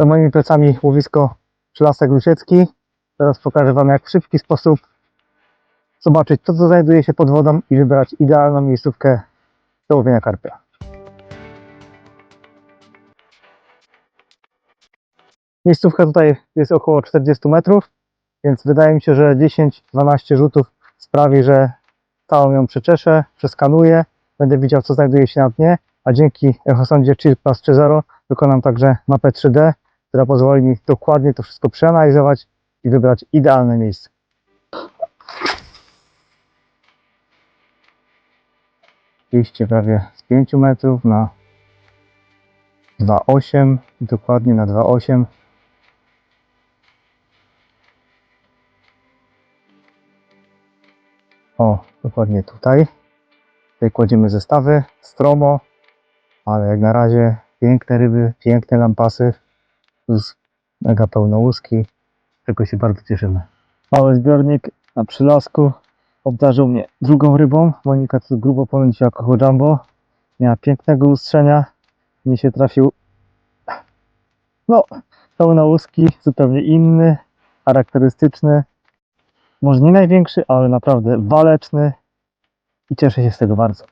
Za moimi plecami łowisko Przylasek Rusiecki. Teraz pokażę Wam, jak w szybki sposób zobaczyć to, co znajduje się pod wodą i wybrać idealną miejscówkę do łowienia karpia. Miejscówka tutaj jest około 40 metrów, więc wydaje mi się, że 10-12 rzutów sprawi, że całą ją przeczeszę, przeskanuję, będę widział, co znajduje się na dnie, a dzięki echosondzie Chill Plus 3.0 wykonam także mapę 3D, która pozwoli mi dokładnie to wszystko przeanalizować i wybrać idealne miejsce. Iście prawie z 5 metrów na 2,8 i dokładnie na 2,8 O, dokładnie tutaj. Tutaj kładziemy zestawy, stromo, ale jak na razie piękne ryby, piękne lampasy, plus mega pełno łuski. Tego się bardzo cieszymy. Mały zbiornik na przylasku obdarzył mnie drugą rybą. Monika tu grubo ponęciła kocho jumbo. Miała pięknego lustrzenia. Mnie się trafił no, pełno łuski, zupełnie inny, charakterystyczny. Może nie największy, ale naprawdę waleczny i cieszę się z tego bardzo.